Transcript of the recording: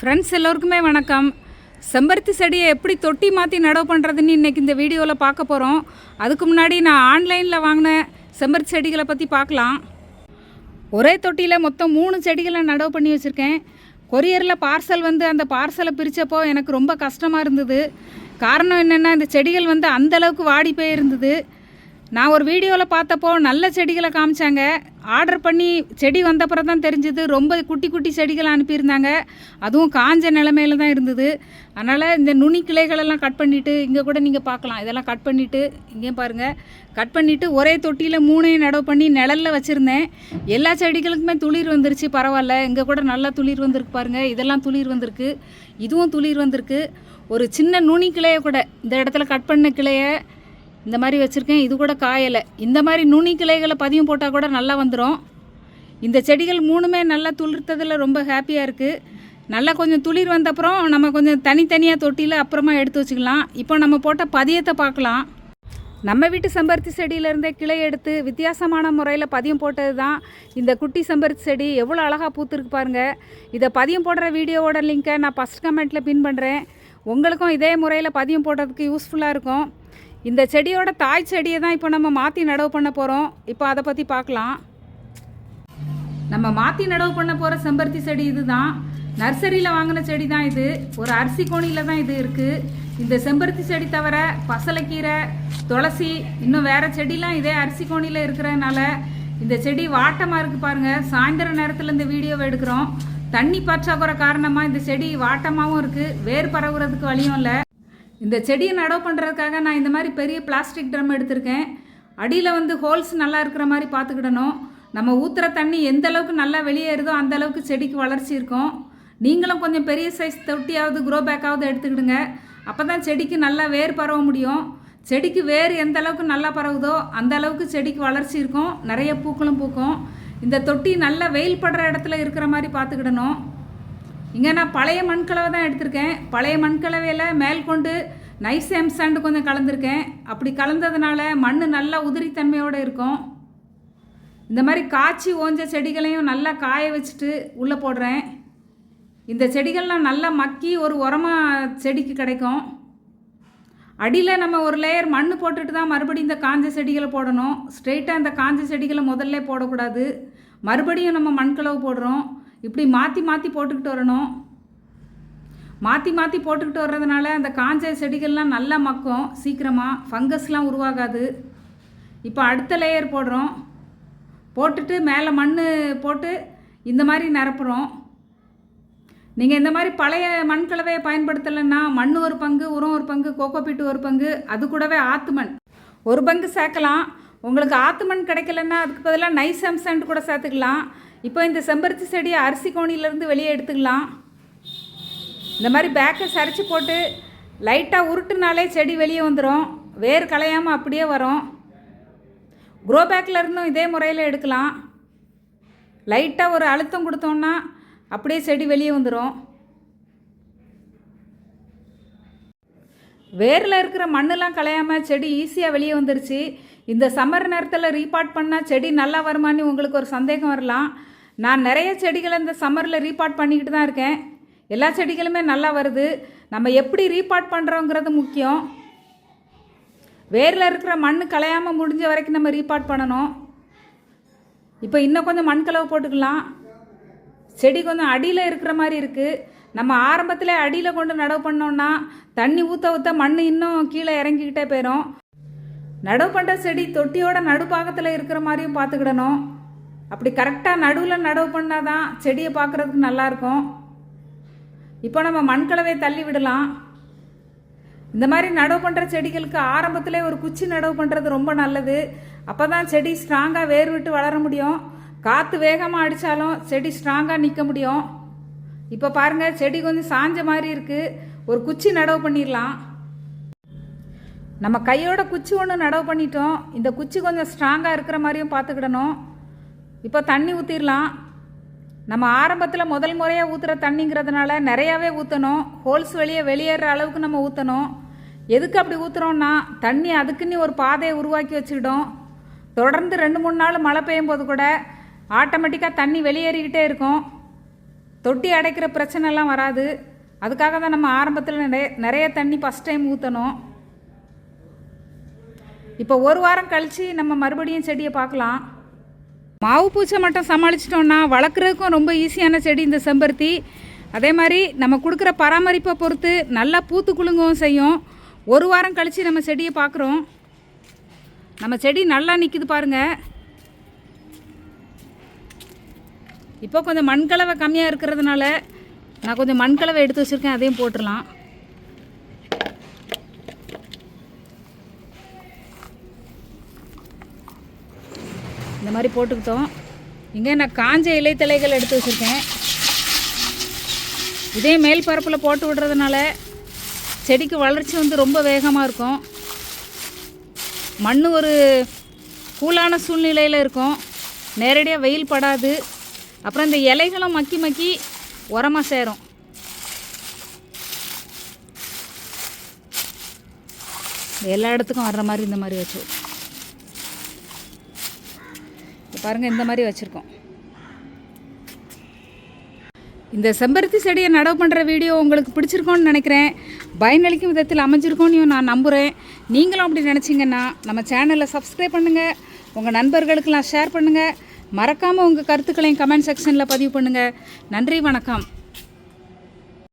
Friends எல்லோருக்குமே வணக்கம். செம்பருத்தி செடியை எப்படி தொட்டி மாற்றி நடவு பண்ணுறதுன்னு இன்றைக்கி இந்த வீடியோவில் பார்க்க போகிறோம் அதுக்கு முன்னாடி நான் ஆன்லைனில் வாங்கின செம்பருத்தி செடிகளை பற்றி பார்க்கலாம். ஒரே தொட்டியில் மொத்தம் மூணு செடிகளை நடவு பண்ணி வச்சுருக்கேன். கொரியரில் பார்சல் வந்து அந்த பார்சலை பிரித்தப்போ எனக்கு ரொம்ப கஷ்டமாக இருந்தது. காரணம் என்னென்னா இந்த செடிகள் வந்து அந்தளவுக்கு வாடி போயிருந்தது. நான் ஒரு வீடியோவில் பார்த்தப்போ நல்ல செடிகளை காமிச்சாங்க. ஆர்டர் பண்ணி செடி வந்தப்புறம் தான் தெரிஞ்சது. ரொம்ப குட்டி குட்டி செடிகளை அனுப்பியிருந்தாங்க. அதுவும் காஞ்ச நிலமையில தான் இருந்தது. அதனால் இந்த நுனி கிளைகளெல்லாம் கட் பண்ணிவிட்டு இங்கே கூட நீங்கள் பார்க்கலாம். இதெல்லாம் கட் பண்ணிவிட்டு இங்கேயும் பாருங்கள் கட் பண்ணிவிட்டு ஒரே தொட்டியில் மூணையும் நடவு பண்ணி நிழலில் வச்சுருந்தேன். எல்லா செடிகளுக்குமே துளிர் வந்துருச்சு. பரவாயில்ல. இங்கே கூட நல்லா துளிர் வந்திருக்கு பாருங்கள் இதெல்லாம் துளிர் வந்திருக்கு. இதுவும் துளிர் வந்திருக்கு. ஒரு சின்ன நுனி கிளையை கூட இந்த இடத்துல கட் பண்ண கிளையை இந்த மாதிரி வச்சுருக்கேன் இது கூட காயலை. இந்த மாதிரி நுனி கிளைகளை பதியம் போட்டால் கூட நல்லா வந்துடும் இந்த செடிகள் மூணுமே நல்லா துளிர்த்ததில் ரொம்ப ஹாப்பியாக இருக்குது நல்லா கொஞ்சம் துளிர் வந்தப்புறம் நம்ம கொஞ்சம் தனித்தனியாக தொட்டியில் அப்புறமா எடுத்து வச்சுக்கலாம். இப்போ நம்ம போட்ட பதியத்தை பார்க்கலாம். நம்ம வீட்டு செம்பருத்தி செடியிலேருந்தே கிளை எடுத்து வித்தியாசமான முறையில் பதியம் போட்டது தான் இந்த குட்டி செம்பருத்தி செடி எவ்வளோ அழகாக பூத்துருக்கு பாருங்கள் இதை பதியம் போடுற வீடியோவோட லிங்க்கை நான் ஃபஸ்ட் கமெண்ட்டில் பின் பண்ணுறேன் உங்களுக்கும் இதே முறையில் பதியம் போடுறதுக்கு யூஸ்ஃபுல்லாக இருக்கும். இந்த செடியோட தாய் செடியை தான் இப்போ நம்ம மாற்றி நடவு பண்ண போகிறோம் இப்போ அதை பற்றி பார்க்கலாம். நம்ம மாற்றி நடவு பண்ண போகிற செம்பருத்தி செடி இதுதான். நர்சரியில் வாங்கின செடி தான் இது. ஒரு அரிசி கோணியில் தான் இது இருக்குது இந்த செம்பருத்தி செடி தவிர பசலைக்கீரை துளசி இன்னும் வேறு செடிலாம் இதே அரிசி கோணியில் இருக்கிறதுனால இந்த செடி வாட்டமாக இருக்குது பாருங்கள் சாயந்தர நேரத்தில் இந்த வீடியோவை எடுக்கிறோம். தண்ணி பற்றாக்குறை காரணமாக இந்த செடி வாட்டமாகவும் இருக்குது வேர் பரவுறதுக்கு வழியும் இல்லை. இந்த செடியை நடவு பண்ணுறதுக்காக நான் இந்த மாதிரி பெரிய பிளாஸ்டிக் ட்ரம் எடுத்திருக்கேன். அடியில் வந்து ஹோல்ஸ் நல்லா இருக்கிற மாதிரி பார்த்துக்கிடணும். நம்ம ஊற்றுற தண்ணி எந்த அளவுக்கு நல்லா வெளியேறுதோ அந்த அளவுக்கு செடிக்கு வளர்ச்சி இருக்கும். நீங்களும் கொஞ்சம் பெரிய சைஸ் தொட்டியாவது க்ரோ பேக்காவது எடுத்துக்கிடுங்க. அப்போ தான் செடிக்கு நல்லா வேர் பரவ முடியும். செடிக்கு வேர் எந்த அளவுக்கு நல்லா பரவுதோ அந்த அளவுக்கு செடிக்கு வளர்ச்சி இருக்கும். நிறைய பூக்களும் பூக்கும். இந்த தொட்டி நல்லா வெயில் படுற இடத்துல இருக்கிற மாதிரி பார்த்துக்கிடணும். இங்கே நான் பழைய மண்கலவை தான் எடுத்திருக்கேன். பழைய மண்கலவையில் மேல் கொண்டு நைஸ் எம்சாண்டு கொஞ்சம் கலந்துருக்கேன். அப்படி கலந்ததுனால மண் நல்லா உதிரித்தன்மையோடு இருக்கும். இந்த மாதிரி காய்ச்சி ஓஞ்ச செடிகளையும் நல்லா காய வச்சுட்டு உள்ளே போடுறேன். இந்த செடிகள்லாம் நல்லா மக்கி ஒரு உரமாக செடிக்கு கிடைக்கும். அடியில் நம்ம ஒரு லேயர் மண் போட்டுட்டு தான் மறுபடியும் இந்த காஞ்ச செடிகளை போடணும். ஸ்ட்ரெயிட்டாக இந்த காஞ்ச செடிகளை முதல்ல போடக்கூடாது. மறுபடியும் நம்ம மண்கலவு போடுறோம். இப்படி மாற்றி மாற்றி போட்டுக்கிட்டு வரணும். மாற்றி மாற்றி போட்டுக்கிட்டு வர்றதுனால அந்த காஞ்ச செடிகள்லாம் நல்லா மக்கும் சீக்கிரமாக ஃபங்கஸ்லாம் உருவாகாது. இப்போ அடுத்த லேயர் போடுறோம். போட்டுட்டு மேலே மண் போட்டு இந்த மாதிரி நிரப்புறோம். நீங்கள் இந்த மாதிரி பழைய மண் கலவையை பயன்படுத்தலைன்னா மண் ஒரு பங்கு உரம் ஒரு பங்கு கோகோபீட்டு ஒரு பங்கு அது கூடவே ஆத்து மண். ஒரு பங்கு சேர்க்கலாம். உங்களுக்கு ஆத்து மண் கிடைக்கலன்னா அதுக்கு பதிலாக நைஸ் அம்சண்ட் கூட சேர்த்துக்கலாம். இப்போ இந்த செம்பருத்தி செடியை அரிசி கோணிலேருந்து வெளியே எடுத்துக்கலாம். இந்த மாதிரி பேக்கை சரிச்சு போட்டு லைட்டாக உருட்டுனாலே செடி வெளியே வந்துடும் வேர் களையாமல் அப்படியே வரும். க்ரோ பேக்கில் இருந்தும் இதே முறையில் எடுக்கலாம். லைட்டாக ஒரு அழுத்தம் கொடுத்தோன்னா அப்படியே செடி வெளியே வந்துடும் வேரில் இருக்கிற மண்ணெல்லாம் களையாமல் செடி ஈஸியாக வெளியே வந்துருச்சு. இந்த சம்மர் நேரத்தில் ரீபார்ட் பண்ணால் செடி நல்லா வருமானு உங்களுக்கு ஒரு சந்தேகம் வரலாம். நான் நிறைய செடிகளை இந்த சம்மரில் ரீபார்ட் பண்ணிக்கிட்டு தான் இருக்கேன். எல்லா செடிகளுமே நல்லா வருது. நம்ம எப்படி ரீபார்ட் பண்ணுறோங்கிறது முக்கியம். வேரில் இருக்கிற மண் கலையாமல் முடிஞ்ச வரைக்கும் நம்ம ரீபார்ட் பண்ணணும். இப்போ இன்னும் கொஞ்சம் மண் கலவை போட்டுக்கலாம். செடி கொஞ்சம் அடியில் இருக்கிற மாதிரி இருக்குது நம்ம ஆரம்பத்தில் அடியில் கொண்டு நடவு பண்ணோன்னா தண்ணி ஊற்ற ஊற்ற மண் இன்னும் கீழே இறங்கிக்கிட்டே போயிடும் நடவு பண்ணுற செடி தொட்டியோட நடுப்பாகத்தில் இருக்கிற மாதிரியும் பார்த்துக்கிடணும். அப்படி கரெக்டாக நடுவில் நடவு பண்ணால் தான் செடியை பார்க்குறதுக்கு நல்லாயிருக்கும். இப்போ நம்ம மண்கலவை தள்ளி விடலாம். இந்த மாதிரி நடவு பண்ணுற செடிகளுக்கு ஆரம்பத்திலே ஒரு குச்சி நடவு பண்ணுறது ரொம்ப நல்லது. அப்போ தான் செடி ஸ்ட்ராங்காக வேர் விட்டு வளர முடியும். காற்று வேகமாக அடித்தாலும் செடி ஸ்ட்ராங்காக நிற்க முடியும். இப்போ பாருங்கள் செடி கொஞ்சம் சாஞ்ச மாதிரி இருக்குது ஒரு குச்சி நடவு பண்ணிடலாம். நம்ம கையோட குச்சி ஒன்று நடவு பண்ணிட்டோம். இந்த குச்சி கொஞ்சம் ஸ்ட்ராங்காக இருக்கிற மாதிரியும் பார்த்துக்கிடணும். இப்போ தண்ணி ஊற்றிடலாம் நம்ம ஆரம்பத்தில் முதல் முறையாக ஊற்றுற தண்ணிங்கிறதுனால நிறையாவே ஊற்றணும் ஹோல்ஸ் வெளியே வெளியேற அளவுக்கு நம்ம ஊற்றணும் எதுக்கு அப்படி ஊற்றுறோன்னா தண்ணி அதுக்குன்னு ஒரு பாதையை உருவாக்கி வச்சுக்கிட்டோம். தொடர்ந்து ரெண்டு மூணு நாள் மழை பெய்யும் போது கூட ஆட்டோமேட்டிக்காக தண்ணி வெளியேறிக்கிட்டே இருக்கும். தொட்டி அடைக்கிற பிரச்சனைலாம் வராது. அதுக்காக தான் நம்ம ஆரம்பத்தில் நிறைய நிறைய தண்ணி ஃபஸ்ட் டைம் ஊற்றணும் இப்போ ஒரு வாரம் கழித்து நம்ம மறுபடியும் செடியை பார்க்கலாம். மாவு பூச்சை மட்டும் சமாளிச்சிட்டோன்னா வளர்க்குறதுக்கும் ரொம்ப ஈஸியான செடி இந்த செம்பருத்தி. அதே மாதிரி நம்ம கொடுக்குற பராமரிப்பை பொறுத்து நல்லா பூத்து குலுங்கவும் செய்யும். ஒரு வாரம் கழித்து நம்ம செடியை பார்க்குறோம். நம்ம செடி நல்லா நிற்கிது பாருங்கள் இப்போ கொஞ்சம் மண்கலவை கம்மியாக இருக்கிறதுனால நான் கொஞ்சம் மண்கலவை எடுத்து வச்சுருக்கேன் அதையும் போட்டுடலாம். இந்த மாதிரி போட்டுக்கிட்டோம். இங்கே நான் காஞ்ச இலைத்தலைகள் எடுத்து வச்சுருக்கேன். இதே மேல் பரப்பில் போட்டு விடுறதுனால செடிக்கு வளர்ச்சி வந்து ரொம்ப வேகமாக இருக்கும். மண் ஒரு கூலான சூழ்நிலையில் இருக்கும். நேரடியாக வெயில் படாது. அப்புறம் இந்த இலைகளும் மக்கி மக்கி உரமாக சேரும். எல்லா இடத்துக்கும் வர்ற மாதிரி இந்த மாதிரி வச்சு இப்போ பாருங்கள் இந்த மாதிரி வச்சுருக்கோம். இந்த செம்பருத்தி செடியை நடவு பண்ணுற வீடியோ உங்களுக்கு பிடிச்சிருக்கோன்னு நினைக்கிறேன். பயனளிக்கும் விதத்தில் அமைஞ்சிருக்கோன்னு நான் நம்புகிறேன் நீங்களும் அப்படி நினச்சிங்கன்னா நம்ம சேனலை சப்ஸ்கிரைப் பண்ணுங்கள் உங்கள் நண்பர்களுக்கெல்லாம் ஷேர் பண்ணுங்கள் மறக்காமல் உங்கள் கருத்துக்களையும் கமெண்ட் செக்ஷனில் பதிவு பண்ணுங்கள் நன்றி வணக்கம்.